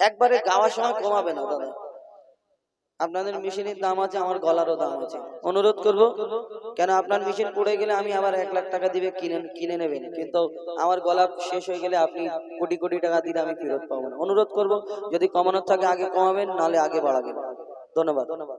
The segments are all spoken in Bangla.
একবারে গাওয়ার সময় কমাবে না, দাদা। আপনাদের মেশিনের দাম আছে, আমার গলারও দাম আছে। অনুরোধ করব, কেন আপনার মেশিন পড়ে গেলে আমি আবার এক লাখ টাকা দিবে, কিনে কিনে নেবেন। কিন্তু আমার গলা শেষ হয়ে গেলে আপনি কোটি কোটি টাকা দিলে আমি ফেরত পাবো না। অনুরোধ করব, যদি কমানোর থাকে আগে কমাবেন নালে আগে বাড়াবেন। ধন্যবাদ ধন্যবাদ।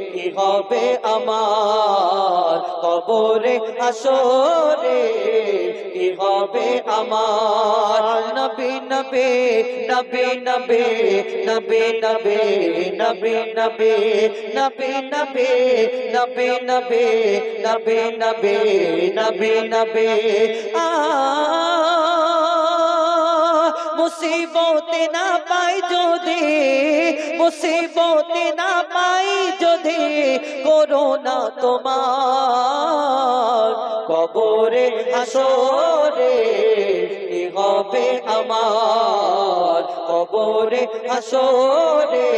হবে আমার কবরে হাসরে কি হবে আমার নবী নবী নবী নবী নবী নবী নবী নবী নবী নবী নবী নবী নবী নবী নবী নবী আ মুসিবত না পাই যদি মুসিবত না পাই করোনা তোমার। কবরে, হাসরে কি হবে আমার। কবরে, হাসরে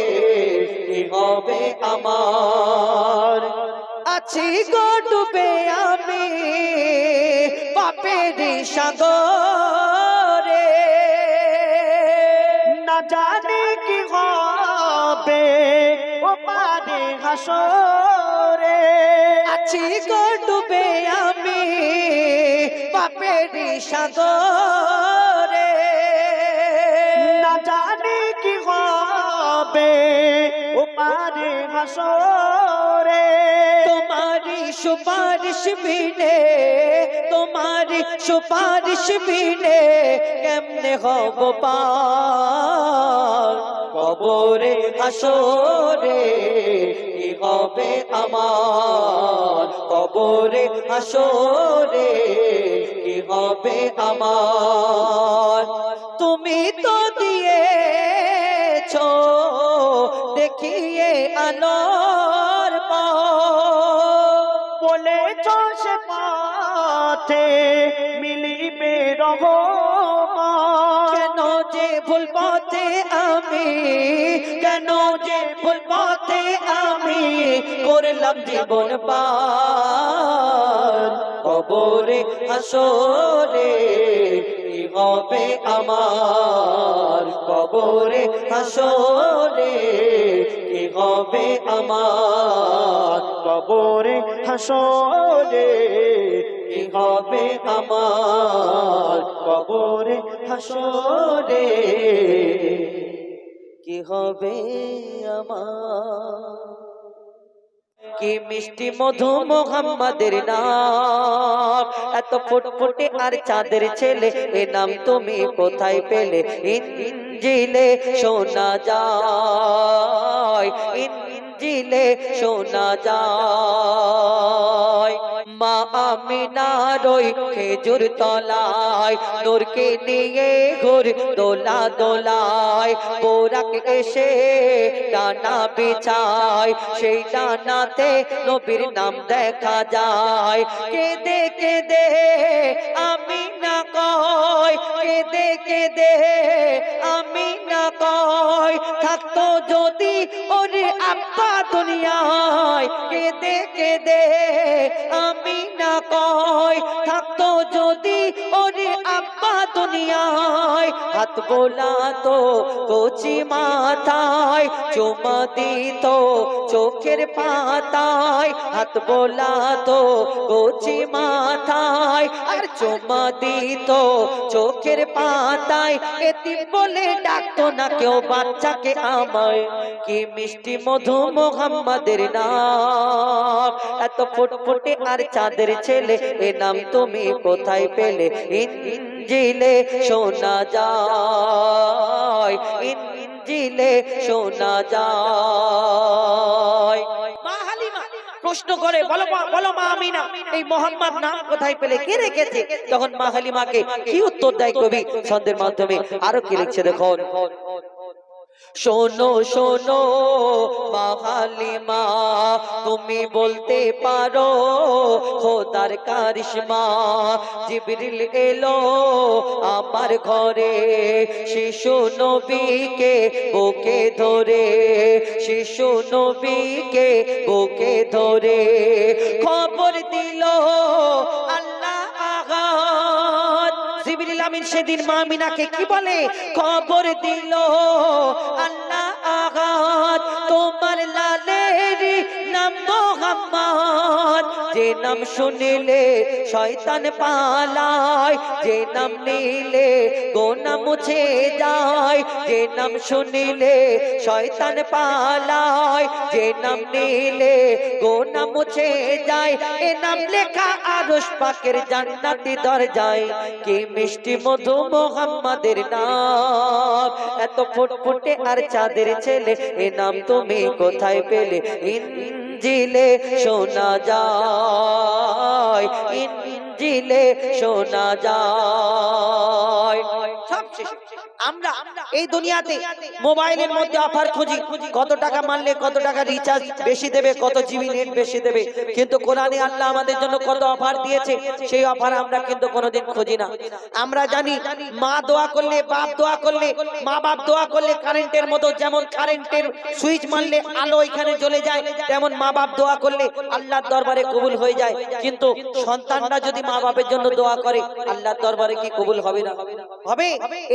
কি হবে আমার। আছি গো ডুবে আমি পাপের সাগরে। হাসরে আছি গো ডুবে আমি পাপের সাগরে। না জানি কি হবে ও পারে হাসরে। তোমারি সুপারিশ বিনে তোমারি সুপারিশ বিনে কেমনে হব পার? কবরে হাসরে কি হবে আমার কবরে হাসরে কি হবে আমার তুমি তো দিয়েছ, দেখিয়ে আলোর পথ। বলে সে মিলিবে রহমান কেন যে ভুল পথে আমি, কেন যে ভুল করলাম জীবন পার কবরে, হাসরে কি হবে আমার? কবরে, হাসরে কি হবে আমার? কবরে, হাসরে কি হবে আমার? কবরে, হাসরে কি হবে আমার? কি মিষ্টি মধু মোহাম্মদের নাম। এত ফুটফুটে আর চাঁদের ছেলে, এ নাম তুমি কোথায় পেলে? ইঞ্জিলে শোনা যায় ইঞ্জিলে শোনা যায়। মা আমিনার ওই খেজুর তলায়, নূরকে নিয়ে ঘুর দোলা দোলায়। বোরাক এসে ডানা বিছায়, সেই ডানাতে নবীর নাম দেখা যায়। কেঁদে কেঁদে আমি না কয়, কেঁদে কেঁদে আমি না কয়, থাকতো যদি ওরে আব্বা দুনিয়ায়। কেঁদে কেঁদে হাত তো কচি মাথায়, চুমা দিত চোখের পাতায়, হাত বোলা তো কচি মাথায়, আর চুমা দিত চোখের পাতায়। এটি বলে ডাকতো না কেউ বাচ্চাকে আমায়, কি মিষ্টি মধু মোহাম্মদের নাম? এত ফুটফুটে আর চাঁদের ছেলে, এ নাম তুমি কোথায় পেলে? ইঞ্জিলে শোনা যায়, ইঞ্জিলে শোনা যায়। প্রশ্ন করে, বলো মা বলো মা আমি না এই মোহাম্মদ নাম কোথায় পেলে, কে রেখেছে? তখন মা হালিমাকে কি উত্তর দেয় কবি? ছন্দের মাধ্যমে আরও কি লিখছে দেখুন। শোনো শোনো, মাহালিমা, তুমি বলতে পারো, খোদার কারিশমা, জিবরিল এলো আমার ঘরে, শিশু নবীকে বুকে ধরে, শিশু নবীকে বুকে ধরে, খবর দিল সেদিন মামিনাকে কি বলে? কবর দিল আল্লাহ তোমার লালের যে নাম শুনিলে শয়তান পালায়, যে নাম নিলে গোনা মুছে যায়, যে নাম শুনিলে শয়তান পালায়, যে নাম নিলে গোনা মুছে যায়। এ নাম লেখা আরশ পাকের জান্নাতি দরজায়, কি মিষ্টি মধু মোহাম্মদের নাম। এত ফুটফুটে আর চাঁদের ছেলে, এ নাম তুমি কোথায় পেলে? ইঞ্জিলে শোনা যায় ইঞ্জিলে শোনা যায়। সব শেষে। আমরা এই দুনিয়াতে মোবাইলের মধ্যে অফার খুঁজি, কত টাকা মারলে কত টাকা রিচার্জ বেশি দেবে, কত জিবি নেট বেশি দেবে। কিন্তু কোরআনে আল্লাহ আমাদের জন্য কত অফার দিয়েছে, সেই অফার আমরা কিন্তু কোনোদিন খুঁজি না। আমরা জানি মা দোয়া করলে, বাপ দোয়া করলে, মা বাপ দোয়া করলে কারেন্টের মতো যেমন কারেন্টের সুইচ মারলে আলো এখানে জ্বলে যায়, তেমন মা বাপ দোয়া করলে আল্লাহর দরবারে কবুল হয়ে যায়। কিন্তু সন্তানরা যদি মা বাপের জন্য দোয়া করে, আল্লাহর দরবারে কি কবুল হবে না? হবে?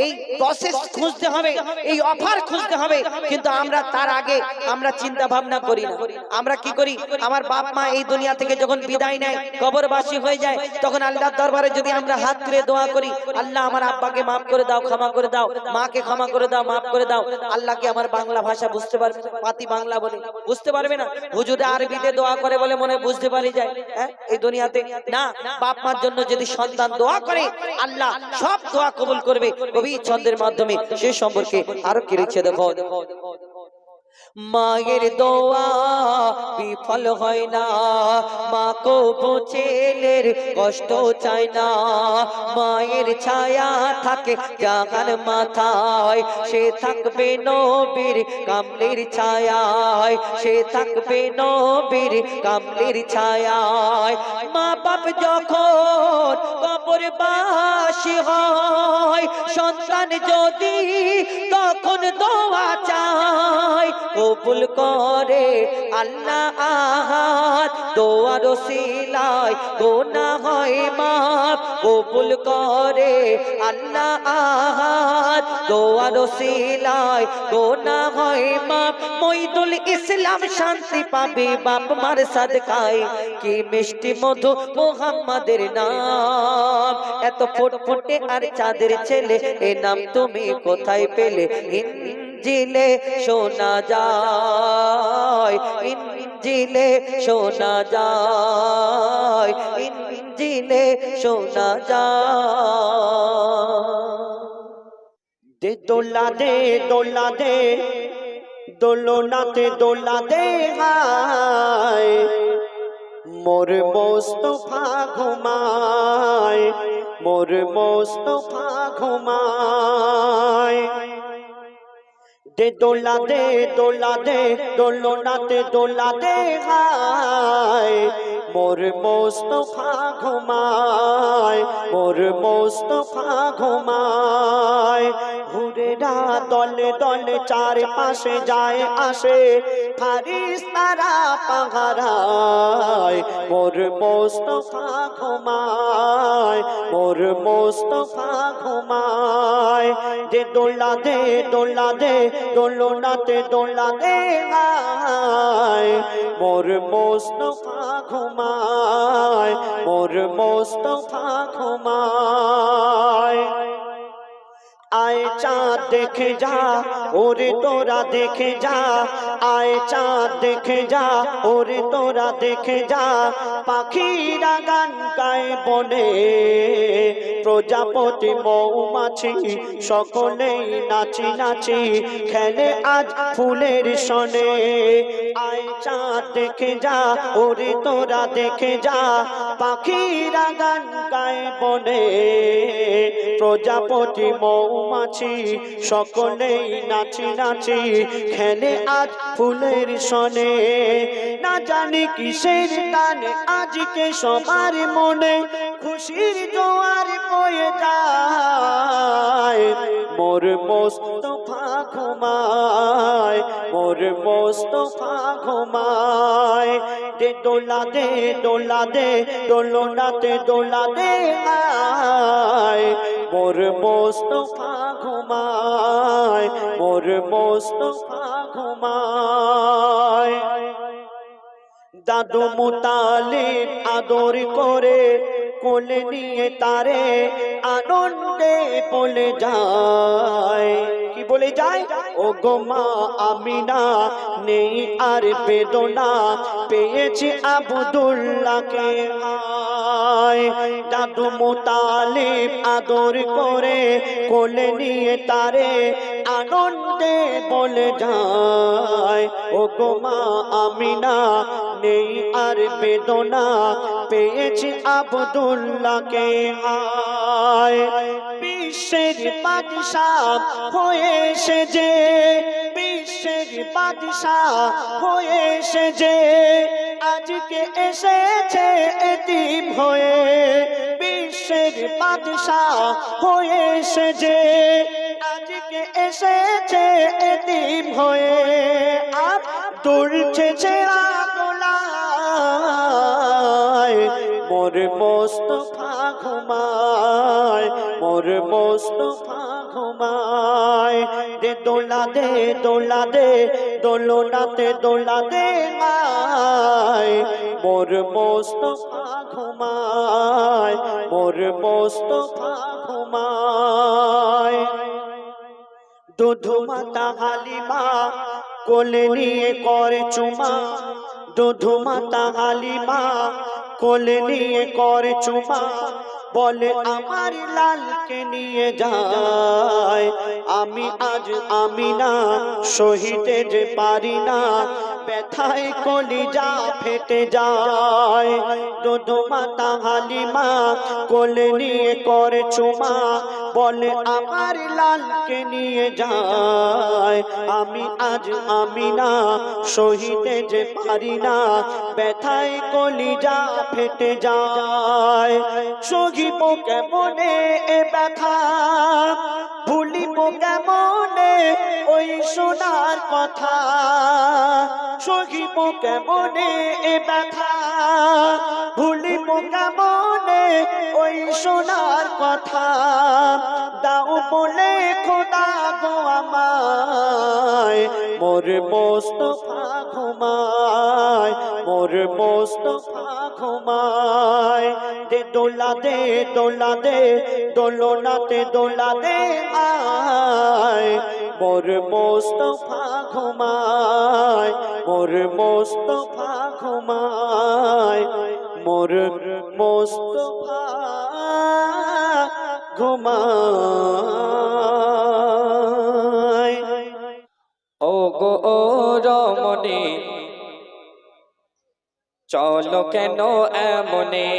এই প্রসেস খুঁজতে হবে, এই অফার খুঁজতে হবে, কিন্তু আমরা তার আগে আমরা চিন্তা ভাবনা করি না। আমরা কি করি? আমার বাপ মা এই দুনিয়া থেকে যখন বিদায় নেয়, কবরবাসী হয়ে যায়, তখন আল্লাহর দরবারে যদি আমরা হাত তুলে দোয়া করি, আল্লাহ আমার আব্বাকে মাফ করে দাও, ক্ষমা করে দাও, মাকে ক্ষমা করে দাও, মাফ করে দাও, আল্লাহকে আমার বাংলা ভাষা বুঝতে পারবে পাতি বাংলা বলে, বুঝতে পারবে না। হুজুরে আরবিতে দোয়া করে বলে মনে বুঝতে পারি যায় হ্যাঁ এই দুনিয়াতে? না, বাপ মার জন্য যদি সন্তান দোয়া করে, আল্লাহ সব দোয়া কবুল করবে, কবি ছন্দের মাধ্যমে সে সম্পর্কে আরও কি লিখছে দেখো মায়ের দোয়া বিফল হয় না। মা কবু ছেলের কষ্ট চায় না। মায়ের ছায়া থাকে জাগার মাথায়। সে থাকবে নবীর কামলির ছায়ায়। সে থাকবে নবীর কামলির ছায়ায়। মা বাপ যখন কবর বাসি হয়, সন্তান যদি তখন দোয়া চায়, কবুল করে আল্লাহ আহাত। সিলাই গোনা হয় মাপ, কবুল করে আল্লাহ আহাত। সিলাই গোনা হয় মাপ ইসলাম শান্তি পাবে বাপ মার সাদকায়। কি মিষ্টি মধু মোহাম্মদের নাম। এত ফুটফুটে আর চাঁদের ছেলে, এ নাম তুমি কোথায় পেলে? ইঞ্জিলে শোনা যায়, ইঞ্জিলে শোনা যায়, ইঞ্জিলে শোনা যায়। দে দোলা দে দোলা দে দোলনাতে দোলা দে হায়। মোর মোস্তফা ঘুমায়, মোর মোস্তফা ঘুমায়। দে দোলা দে দোলা দে দোলনাতে দোলা দে হায়। মোর মোস্তফা ঘুমায়, মোর মোস্তফা ঘুমায়। ঘুরেরা দলে দলে চার পাশে যায়, আসে ফারিস তারা পাহারায়। মোর মোস্তফা ঘুমায়, মোর মোস্তফা ঘুমায়। দে দোলা দে দোলা দে, দোলনাতে দোলা দে, আয়। মোর মোস্তফা ঘুমায় মোর মোস্তফা ঘুমায় আয় চাঁদ দেখে যা ওরে তোরা দেখে যা, আয় চাঁদ দেখে যা, ওরে তোরা দেখে যা, পাখিরা গান গায় বনে। প্রজাপতি মৌমাছি, সকলেই নাচি নাচি, খেলে আজ ফুলের সনে। আয় চাঁদ দেখে যা, ওরে তোরা দেখে যা, পাখিরা গান গায় বনে। প্রজাপতি মৌমাছি, সকলেই নাচি নাচি, খেলে আজ ফুলের সনে। না জানি কিসের গানে আজকে সবার মনে খুশির জোয়ার বয়ে যায়। মোর মোস্তফা ঘুমায়, মোর মোস্তফা ঘুমায়। দে দোলা দে দোলা দে দোলনাতে দোলা দে মোর মোস্তফা ঘুমায় মোর মোস্তফা ঘুমায় দাদু মুতালিব আদর করে কোলে নিয়ে তারে আনন্দে বলে যায়। কি বলে যায়? ও গো মা আমিনা, নেই আর বেদনা, পেয়েছি আবদুল্লাহকে আয় দাদু মুতালিব আদর করে কোলে নিয়ে তারে আনন্দে বলে যায়। ও গো মা আমিনা, নেই আর বেদনা, পেয়েছি আবদুল্লাহকে আয় বিশ্বের বাদশাহ হয়ে সে যে বিশ্বের বাদশাহ হয়ে সে যে আজকে এসেছে এতিম হয়ে, বিশ্বের বাদশাহ হয়ে যে আজকে এসেছে এতিম হয়ে, আর দুলছে ছেড়া দোলায় মোর মোস্তফা ঘুমায়, মোর মোস্তফা ঘুমায়। দে দোলা দে দোলা দে দোলনাতে দোলা দে আয় মোর মোস্তফা ঘুমায় মোর মোস্তফা ঘুমায় দুধু মাতা হালিমা কোলে নিয়ে করে চুমা দুধু মাতা হালিমা কোলে নিয়ে করে চুমা বলে আমার লালকে নিয়ে যায়। আমি আজ আমি না সহিতে যে পারি না ব্যথায় কলিজা ফেটে যায়। দুধু মাতা হালিমা কোলে নিয়ে করে চুমা, বলে, আমার লালকে নিয়ে যায়। আমি আজ আমি না সহিতে যে পারি না, ব্যথায় কলিজা ফেটে যায়। সহিব কেমনে এ ব্যথা? কেমনে ওই সোনার কথা। সহিব কেমনে এ ব্যথা? ভুলিব কেমনে? ওই সোনার কথা দাও বলে খোদা গো আমায়। মোর মোস্তফা ঘুমায়, মোর মোস্তফা ঘুমায়। দে দোলা দে দোলা দে, দোলনাতে দোলা দে আয়। মোর মোস্তফা ঘুমায়, মোর মোস্তফা ঘুমায় মোর মোস্তফা ঘুমায়। ও গো ও রমণী চলো কেন এমনে?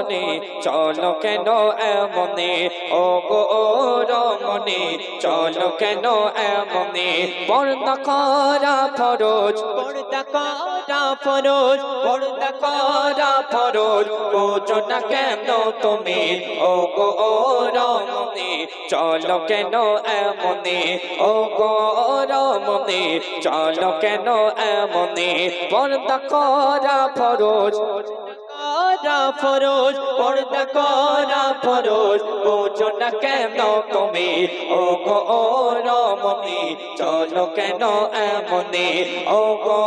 রমণী, চলো কেন এমনে? ও গো রমণী, চলো কেন এমনে? পর্দা করা ফরজ পর্দা করা ফরজ পর্দা করা ফরজ না কেন তুমি? ও গো রমণী, চলো কেন এমনে? ও গো রমণী, চলো কেন এমনে? পর্দা করা ফরজ করা ফরজ, পর্দা করা ফরজ। বোঝো না কেন তুমি? ও গো রমণী, চলো কেন এমনি? ও গো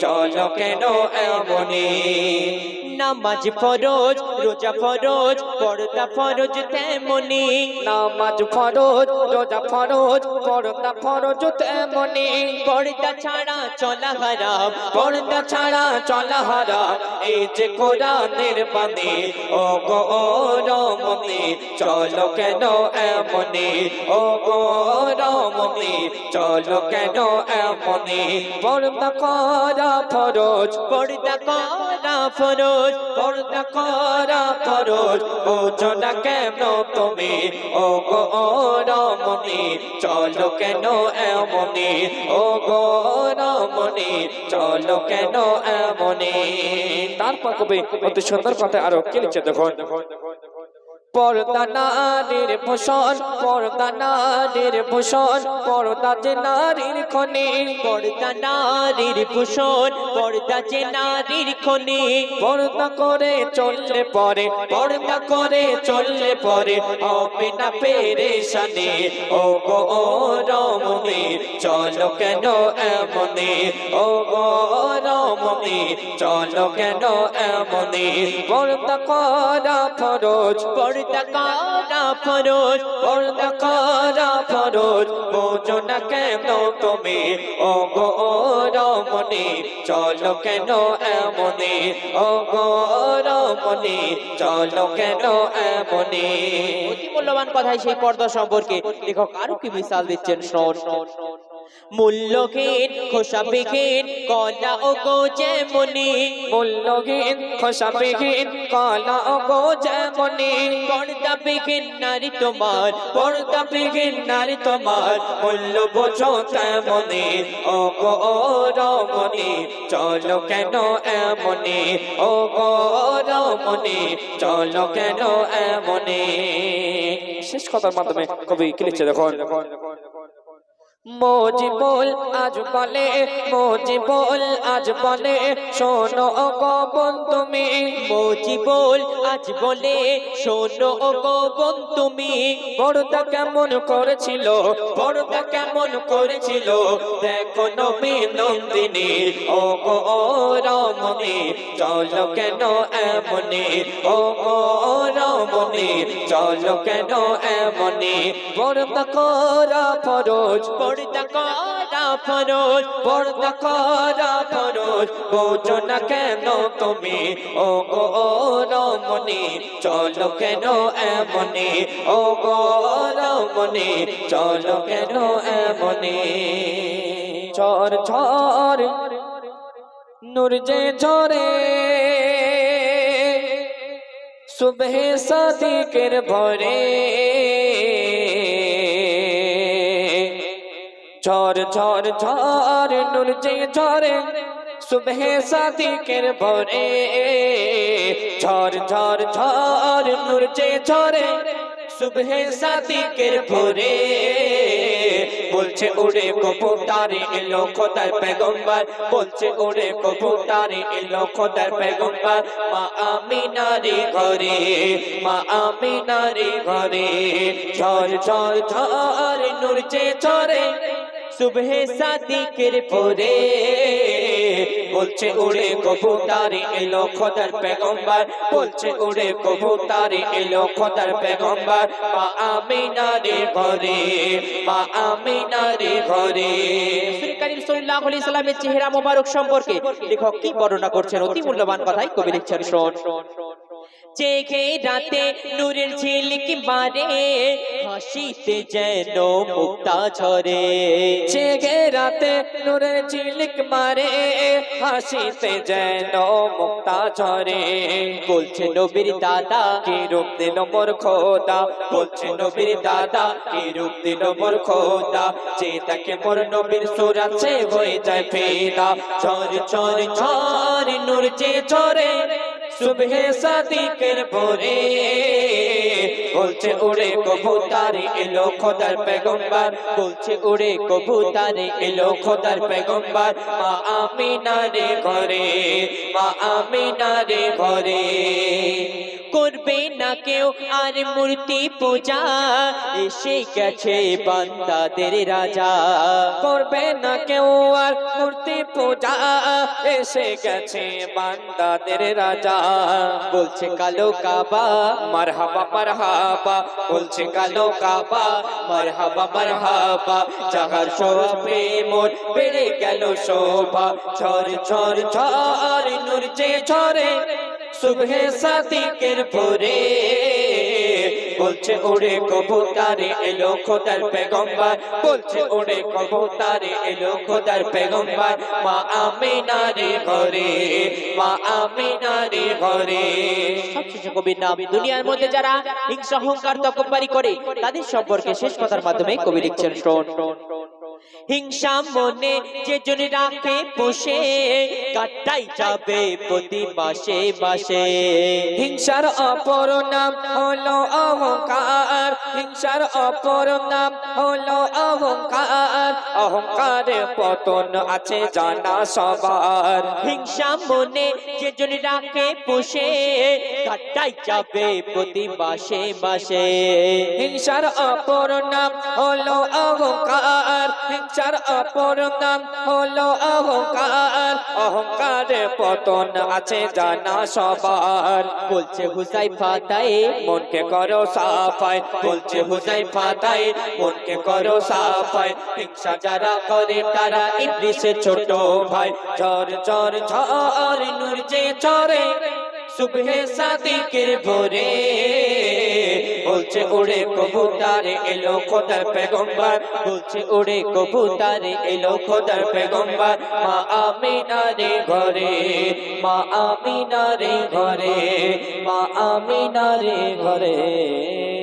চলো কেন এমনি? নামাজ ফরজ, রোজা ফরজ, পর্দা ফরজ তেমনি। নামাজ ফরজ, রোজা ফরজ, পর্দা ফরজ তেমনি। পর্দা ছাড়া চলা হারাম, পর্দা ছাড়া চলা হারাম। এই যে কোরআনের বাণী ও গো রমণী, চলো কেন এমনি? ও গো রমণী, চলো কেন এমনি? পর্দা করা ফরজ, পর্দা করা ফরজ, পর্দা করা ফরজ, বোঝো না কেন তুমি? ও গো রমণী, চলো কেন এমনি? ও গো রমণী, চলো কেন এমনি? তারপর পাকবে অতি সুন্দর কথা আরও কি লিখছে দেখুন। পর্দা নারীর ভূষণ পর্দা নারীর ভূষণ পর্দা যে নারীর খনি, পর্দা নারীর ভূষণ পর্দা যে নারীর খনি। পর্দা করে চললে পরে, পর্দা করে চললে পরে, হবে না পেরেশানি। ও গো ও রমণী, চলো কেন এমনি? ও গো রমণী, চলো কেন এমনি? পর্দা করা ফরজ, পর্দা করা ফরজ পর্দা করা বোঝো না কেন তুমি? ও গো চলো কেন এমনি? ও গো চলো কেন এমনি? অতি মূল্যবান কথাই সেই পর্দা সম্পর্কে লেখক আরও কি মিসাল দিচ্ছেন শোন। মূল্যহীন, খোসাবিহীন, কলা ও গো যেমনি। মূল্যহীন, খোসাবিহীন, কলা ও গো যেমনি। পর্দা নারী তোমার পর্দা বিহীন নারী তোমার, মূল্য বোঝো তেমনি। ও গো চলো কেন এমনি? ও চলো কেন এমনি? শেষ কথার মাধ্যমে কবি কি লিখছে দেখুন? মজিবুল আজ বলে, মজিবুল আজ বলে, শোনো গোপন তুমি, মজিবুল আজ বলে, শোনো ও গো বোন তুমি পর্দা কেমন করেছিল পর্দা কেমন করেছিল, দেখো নবী নন্দিনী ও গো রমণী, চলো কেন এমনি ও গো রমণী, চলো কেন এমনি পর্দা করা ফরজ পর্দা করা ফরজ পর্দা করা ফরজ। বোঝো না কেন তুমি? ও গো রমণী, চলো কেন এমনি? ও গো রমণী, চলো কেন এমনি? ঝড় ঝড়, নূর যে ঝরে। সুবহ সাদিকের ভরে। ঝড় ঝড় ঝড় নূর যে ঝরে সুবহ সাদিকের ভরে ঝড় ঝড় ঝড় নূর যে ঝরে সুবহ সাদিকের ভরে বলছে, ওরে কবুতারে এলো খোদার পেগম্বর। বলছে, ওরে কবুতারে এলো খোদার পেগম্বর। মা আমিনারে ঘরে, মা আমিনারে ঘরে ঝড় ঝড় ঝড় নূর যে ঝরে সুবহে সাদিকের ভোরে বলছে, ওরে কবুতারে এলো খোদার পেগম্বর। বলছে, ওরে কবুতারে এলো খোদার পেগম্বর। মা আমিনারে ঘরে, মা আমিনারে ঘরে। করিম সাল্লাল্লাহু আলাইহি সাল্লামের চেহারা মোবারক সম্পর্কে লেখক কি বর্ণনা করছেন? অতি মূল্যবান কথাই কবি লিখছেন, শোন। জেগে রাতে নূরের ঝিলিক মারে, হাসিতে যেন মুক্তা ঝরে। জেগে রাতে নূরের ঝিলিক মারে, হাসিতে যেন মুক্তা ঝরে। বলছে নবীর দাদা, কি রূপ দিল মোর খোদা? বলছে নবীর দাদা, কি রূপ দিল মোর খোদা? যে তাকে মোর নবীর সুরাছে হয়ে যায় ফেদা ঝড় ঝড় ঝড় নূর যে ঝরে সুবহে সাদিকের ভোরে। বলছে উড়ে কবুতারে এলো খোদার পেগম্বর। বলছে উড়ে কবুতারে এলো খোদার পেগম্বর। মা আমিনারে ঘরে, মা আমিনারে ঘরে। করবে না কেউ আর মূর্তি পূজা। এসে গেছে বান্দাদের রাজা। করবে না কেউ আর মূর্তি পূজা। এসে গেছে বান্দাদের রাজা। বলছে, কালো কাবা, মারহাবা মারহাবা। বলছে, কালো কাবা, মারহাবা মারহাবা। যাহার শোভে মোর বেড়ে গেল শোভা। ঝর ঝর ঝর নূর যে ঝরে। সুবহে সাদিকের ভোরে বলছে, ওরে কবুতারে, এলো খোদার পেগম্বার। বলছে, ওরে কবুতারে, এলো খোদার পেগম্বার। মা আমিনারে ঘরে, মা আমিনারে ঘরে। সবশেষে কবির নাম, দুনিয়ার মধ্যে যারা হিংসা, অহংকার, তকব্বারি করে, তাদের সম্পর্কে শেষ কথার মাধ্যমে কবি লিখছেন, শোন। হিংসা মনে যে জন রাখে পোষে কাটাই যাবে প্রতি মাসে মাসে। হিংসার অপর নাম হলো অহংকার হিংসার অপর নাম হলো অহংকার। অহংকারে পতন আছে জানা সবার। হিংসা মনে যে জন রাখে পোষে কাটাই যাবে প্রতি মাসে মাসে। হিংসার অপর নাম হলো অহংকার হিংসার অপর নাম হলো অহংকার। অহংকারে পতন আছে জানা সবার। বলছে হুসাই ফাতায় মনকে করো সাফাই। বলছে হুসাই ফাতাই মনকে করো সাফাই। হিংসা যারা করে, তারা ইবলিসের ছোট ভাই। ঝর ঝর ঝর নূর যে ঝরে সুবহে সাদিকের ভোরে। বলছে, ওরে কবুতারে এলো খোদার পেগম্বার। বলছে, ওরে কবুতারে এলো খোদার পেগম্বার। মা আমিনারে ঘরে, মা আমিনারে ঘরে, মা আমিনারে ঘরে।